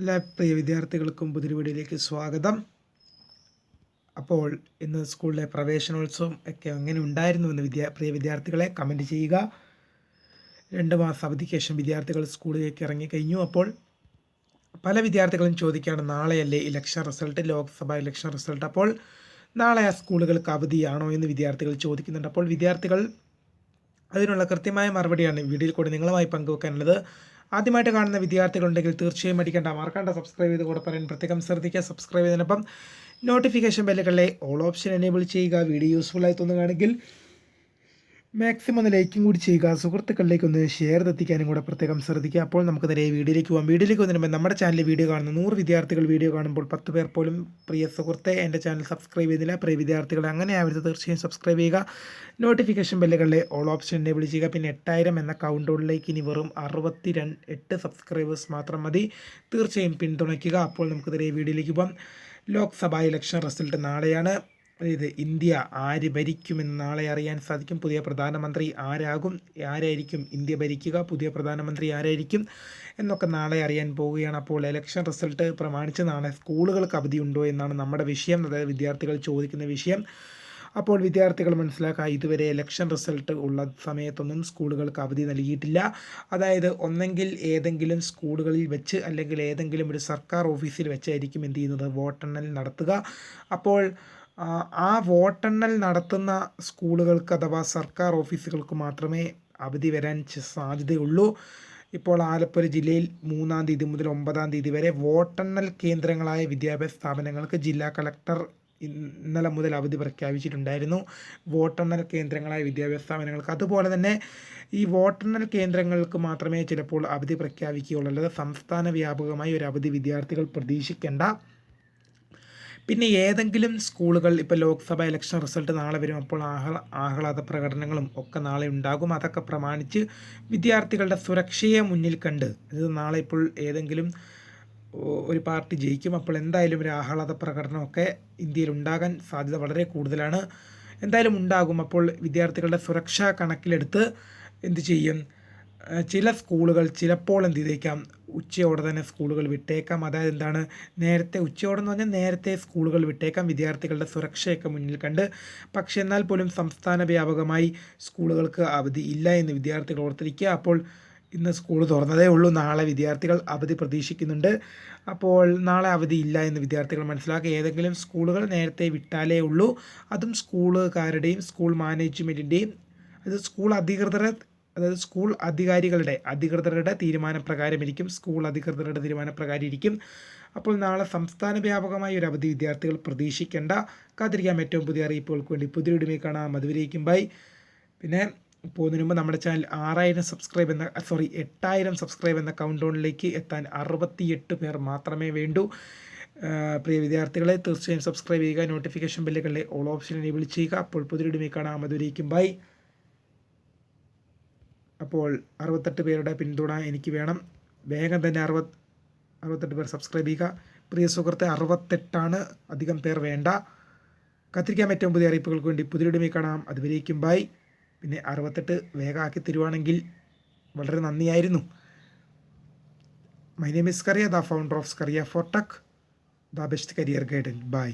എല്ലാ പ്രിയ വിദ്യാർത്ഥികൾക്കും പുതിയ വീഡിയോയിലേക്ക് സ്വാഗതം. അപ്പോൾ ഇന്ന് സ്കൂളിലെ പ്രവേശനോത്സവം ഒക്കെ എങ്ങനെ ഉണ്ടായിരുന്നു എന്ന് വിദ്യാ പ്രിയ വിദ്യാർത്ഥികളെ കമന്റ് ചെയ്യുക. രണ്ട് മാസം അവധിക്ക് ശേഷം വിദ്യാർത്ഥികൾ സ്കൂളിലേക്ക് ഇറങ്ങിക്കഴിഞ്ഞു അപ്പോൾ പല വിദ്യാർത്ഥികളും ചോദിക്കുകയാണ് നാളെയല്ലേ election result Lok Sabha election result അപ്പോൾ നാളെ ആ സ്കൂളുകൾക്ക് അവധിയാണോ എന്ന് വിദ്യാർത്ഥികൾ ചോദിക്കുന്നുണ്ട്. അപ്പോൾ വിദ്യാർത്ഥികൾ അതിനുള്ള കൃത്യമായ മറുപടിയാണ് വീഡിയോയിൽ കൂടി നിങ്ങളുമായി പങ്കുവെക്കാനുള്ളത്. ആദ്യമായിട്ട് കാണുന്ന വിദ്യാർത്ഥികളുണ്ടെങ്കിൽ തീർച്ചയായും അടിക്കേണ്ട മറക്കേണ്ട. സബ്സ്ക്രൈബ് ചെയ്ത് കൂടെ പറയാൻ പ്രത്യേകം ശ്രദ്ധിക്കുക. സബ്സ്ക്രൈബ് ചെയ്തതിനൊപ്പം നോട്ടിഫിക്കേഷൻ ബെല്ലുകളിലെ ഓൾ ഓപ്ഷൻ എനേബിൾ ചെയ്യുക. വീഡിയോ യൂസ്ഫുൾ ആയി തോന്നുകയാണെങ്കിൽ മാക്സിമം ലൈക്കും കൂടി ചെയ്യുക. സുഹൃത്തുക്കളിലേക്ക് ഒന്ന് ഷെയർ എത്തിക്കാനും കൂടെ പ്രത്യേകം ശ്രദ്ധിക്കുക. അപ്പോൾ നമുക്ക് നേരെ വീഡിയോയിലേക്ക് പോകാം. വീഡിയോയിലേക്ക് വന്നിരുമ്പോൾ നമ്മുടെ ചാനലിൽ വീഡിയോ കാണുന്ന നൂറ് വിദ്യാർത്ഥികൾ വീഡിയോ കാണുമ്പോൾ പത്ത് പേർ പോലും പ്രിയ സുഹൃത്തെ എന്റെ ചാനൽ സബ്സ്ക്രൈബ് ചെയ്തില്ല പ്രിയ വിദ്യാർത്ഥികൾ അങ്ങനെ ആവരുത്. തീർച്ചയായും സബ്സ്ക്രൈബ് ചെയ്യുക. നോട്ടിഫിക്കേഷൻ ബെല്ലുകളിലെ ഓൾ ഓപ്ഷൻ എനേബിൾ ചെയ്യുക. പിന്നെ എട്ടായിരം എന്ന കൗണ്ടൗണിലേക്ക് ഇനി വെറും അറുപത്തി രണ്ട് എട്ട് സബ്സ്ക്രൈബേഴ്സ് മാത്രം മതി. തീർച്ചയായും പിന്തുണയ്ക്കുക. അപ്പോൾ നമുക്ക് നേരെ വീഡിയോയിലേക്ക് പോകാം. ലോക്സഭാ ഇലക്ഷൻ റിസൾട്ട് നാളെയാണ്. ഇത് ഇന്ത്യ ആര് ഭരിക്കുമെന്ന് നാളെ അറിയാൻ സാധിക്കും. പുതിയ പ്രധാനമന്ത്രി ആരാകും? ആരായിരിക്കും ഇന്ത്യ ഭരിക്കുക? പുതിയ പ്രധാനമന്ത്രി ആരായിരിക്കും? എന്നൊക്കെ നാളെ അറിയാൻ പോവുകയാണ്. അപ്പോൾ ഇലക്ഷൻ റിസൾട്ട് പ്രമാണിച്ച് നാളെ സ്കൂളുകൾക്ക് അവധിയുണ്ടോ എന്നാണ് നമ്മുടെ വിഷയം. അതായത് വിദ്യാർത്ഥികൾ ചോദിക്കുന്ന വിഷയം. അപ്പോൾ വിദ്യാർത്ഥികൾ മനസ്സിലാക്കുക ഇതുവരെ ഇലക്ഷൻ റിസൾട്ട് ഉള്ള സമയത്തൊന്നും സ്കൂളുകൾക്ക് അവധി നൽകിയിട്ടില്ല. അതായത് ഒന്നെങ്കിൽ ഏതെങ്കിലും സ്കൂളുകളിൽ വെച്ച് അല്ലെങ്കിൽ ഏതെങ്കിലും ഒരു സർക്കാർ ഓഫീസിൽ വെച്ചായിരിക്കും എന്ത് ചെയ്യുന്നത്? വോട്ടെണ്ണൽ നടത്തുക. അപ്പോൾ ആ വോട്ടെണ്ണൽ നടത്തുന്ന സ്കൂളുകൾക്ക് അഥവാ സർക്കാർ ഓഫീസുകൾക്ക് മാത്രമേ അവധി വരാൻ സാധ്യതയുള്ളൂ. ഇപ്പോൾ ആലപ്പുഴ ജില്ലയിൽ മൂന്നാം തീയതി മുതൽ ഒമ്പതാം തീയതി വരെ വോട്ടെണ്ണൽ കേന്ദ്രങ്ങളായ വിദ്യാഭ്യാസ സ്ഥാപനങ്ങൾക്ക് ജില്ലാ കളക്ടർ ഇന്നലെ മുതൽ അവധി പ്രഖ്യാപിച്ചിട്ടുണ്ടായിരുന്നു. വോട്ടെണ്ണൽ കേന്ദ്രങ്ങളായ വിദ്യാഭ്യാസ സ്ഥാപനങ്ങൾക്ക്. അതുപോലെ തന്നെ ഈ വോട്ടെണ്ണൽ കേന്ദ്രങ്ങൾക്ക് മാത്രമേ ചിലപ്പോൾ അവധി പ്രഖ്യാപിക്കുകയുള്ളൂ. അല്ലാതെ സംസ്ഥാന വ്യാപകമായി ഒരു അവധി വിദ്യാർത്ഥികൾ പ്രതീക്ഷിക്കേണ്ട പിന്നെ ഏതെങ്കിലും സ്കൂളുകൾ ഇപ്പോൾ ലോക്സഭ ഇലക്ഷൻ റിസൾട്ട് നാളെ വരും അപ്പോൾ ആഹ്ല ആഹ്ലാദ പ്രകടനങ്ങളും ഒക്കെ നാളെ ഉണ്ടാകും. അതൊക്കെ പ്രമാണിച്ച് വിദ്യാർത്ഥികളുടെ സുരക്ഷയെ മുന്നിൽ കണ്ട് ഇത് നാളെ ഇപ്പോൾ ഏതെങ്കിലും ഒരു പാർട്ടി ജയിക്കും. അപ്പോൾ എന്തായാലും ഒരു ആഹ്ലാദ പ്രകടനമൊക്കെ ഇന്ത്യയിൽ ഉണ്ടാകാൻ സാധ്യത വളരെ കൂടുതലാണ്. എന്തായാലും ഉണ്ടാകും. അപ്പോൾ വിദ്യാർത്ഥികളുടെ സുരക്ഷ കണക്കിലെടുത്ത് എന്ത് ചെയ്യും? ചില സ്കൂളുകൾ ചിലപ്പോൾ എന്ത് ചെയ്തേക്കാം? ഉച്ചയോടെ തന്നെ സ്കൂളുകൾ വിട്ടേക്കാം. അതായത് എന്താണ്? നേരത്തെ ഉച്ചയോടെ എന്ന് പറഞ്ഞാൽ നേരത്തെ സ്കൂളുകൾ വിട്ടേക്കാം. വിദ്യാർത്ഥികളുടെ സുരക്ഷയൊക്കെ മുന്നിൽ കണ്ട്. പക്ഷേ എന്നാൽ പോലും സംസ്ഥാന വ്യാപകമായി സ്കൂളുകൾക്ക് അവധി ഇല്ല എന്ന് വിദ്യാർത്ഥികൾ ഓർത്തിരിക്കുക. അപ്പോൾ ഇന്ന് സ്കൂൾ തുറന്നതേ ഉള്ളൂ. നാളെ വിദ്യാർത്ഥികൾ അവധി പ്രതീക്ഷിക്കുന്നുണ്ട്. അപ്പോൾ നാളെ അവധി ഇല്ല എന്ന് വിദ്യാർത്ഥികൾ മനസ്സിലാക്കുക. ഏതെങ്കിലും സ്കൂളുകൾ നേരത്തെ വിട്ടാലേ ഉള്ളൂ. അതും സ്കൂളുകാരുടെയും സ്കൂൾ മാനേജ്മെന്റിന്റെയും അത് സ്കൂൾ അധികൃതരെ അതായത് സ്കൂൾ അധികാരികളുടെ അധികൃതരുടെ തീരുമാനപ്രകാരമിരിക്കും സ്കൂൾ അധികൃതരുടെ തീരുമാനപ്രകാരം ഇരിക്കും അപ്പോൾ നാളെ സംസ്ഥാന വ്യാപകമായ ഒരു അവധി വിദ്യാർത്ഥികൾ പ്രതീക്ഷിക്കേണ്ട. കാത്തിരിക്കാം. ഏറ്റവും പുതിയ അറിയിപ്പുകൾക്ക് വേണ്ടി പുതിയ ഇടുമേ കാണാം. അതുവരേക്കും ബൈ. പിന്നെ പോകുന്നതിന് മുമ്പ് നമ്മുടെ ചാനൽ ആറായിരം സബ്സ്ക്രൈബ് എന്ന സോറി എട്ടായിരം സബ്സ്ക്രൈബ് എന്ന കൗണ്ട് ഡൗണിലേക്ക് എത്താൻ അറുപത്തിയെട്ട് പേർ മാത്രമേ വേണ്ടൂ. പ്രിയ വിദ്യാർത്ഥികളെ തീർച്ചയായും സബ്സ്ക്രൈബ് ചെയ്യുക നോട്ടിഫിക്കേഷൻ ബില്ലുകളിലെ ഓൾ ഓപ്ഷൻ എനേബിൾ ചെയ്യുക. അപ്പോൾ പുതിയ ഇടുമേ കാണാം. അതുവരേക്കും ബൈ. അപ്പോൾ അറുപത്തെട്ട് പേരുടെ പിന്തുണ എനിക്ക് വേണം. വേഗം തന്നെ അറുപത് അറുപത്തെട്ട് പേർ സബ്സ്ക്രൈബ് ചെയ്യുക. പ്രിയ സുഹൃത്തെ അറുപത്തെട്ടാണ് അധികം പേർ വേണ്ട. കത്തിരിക്കാൻ ഏറ്റവും പുതിയ അറിയിപ്പുകൾക്ക് വേണ്ടി പുതിയൊരുമി കാണാം. അതുവരേക്കും ബൈ പിന്നെ അറുപത്തെട്ട് വേഗമാക്കി തരുവാണെങ്കിൽ വളരെ നന്ദിയായിരുന്നു. My name is Kariya the founder of Scaria for tech the best career guidance by